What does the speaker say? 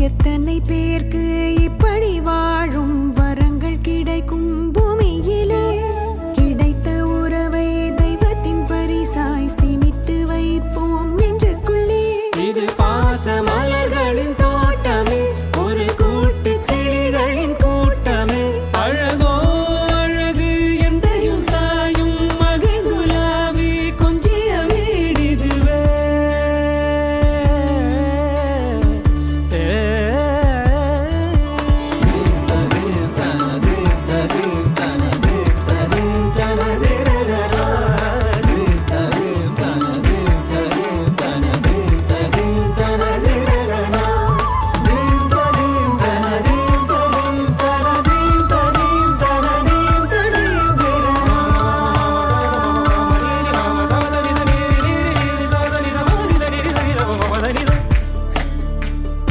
எத்தனை பேர்க்கு